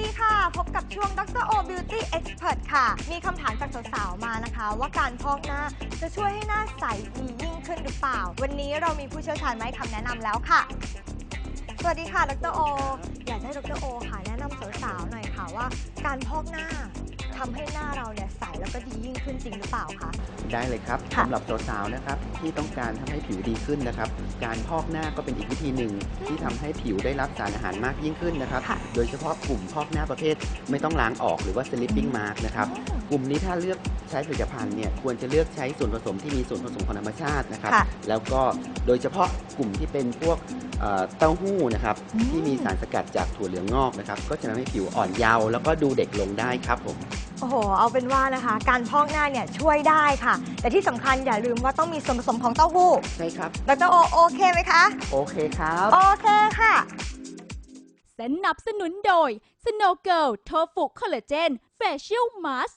ดีค่ะ พบกับช่วงดรโอ Beauty Expert ค่ะ มีคำถามจากสาวๆ มานะคะ ว่าการพอกหน้าจะช่วยให้หน้าใสดียิ่งขึ้นหรือเปล่า วันนี้เรามีผู้เชี่ยวชาญมาให้คำแนะนำแล้วค่ะ สวัสดีค่ะ ดรโอ อยากให้ดรโอค่ะแนะนำสาวๆ หน่อยค่ะว่า การพอกหน้าทำให้หน้าเราเนี่ยใส แล้วก็ดียิ่งขึ้นจริงหรือเปล่าคะ ได้เลยครับค่ะ สำหรับสาวๆนะครับที่ต้องการทำให้ผิวดีขึ้นนะครับ การพอกหน้าก็เป็นอีกวิธีหนึ่ง ที่ทำให้ผิวได้รับสารอาหารมากยิ่งขึ้นนะครับ ค่ะ โดยเฉพาะกลุ่มพอกหน้าประเภทไม่ต้องล้างออกหรือว่า sleeping mask นะครับ กลุ่มนี้ถ้าเลือกใช้ผลิตภัณฑ์เนี่ยควรจะเลือกใช้ส่วนผสมที่มีส่วนผสมของธรรมชาตินะครับ ค่ะแล้วก็โดยเฉพาะกลุ่มที่เป็นพวกเอ่อเต้าหู้นะครับอืม ที่มีสารสกัดจากถั่วเหลืองงอกนะครับ ก็จะทำให้ผิวอ่อนเยาว์แล้วก็ดูเด็กลงได้ครับผม โอ้โห เอาเป็นว่านะคะ การพอกหน้าเนี่ยช่วยได้ค่ะ แต่ที่สำคัญอย่าลืมว่าต้องมีส่วนผสมของเต้าหู้ใช่ครับ ดรโอโอเคไหมคะ โอเคครับ โอเคค่ะ สนับสนุนโดย Snow Girl โทฟูคอลลาเจน Facial Mask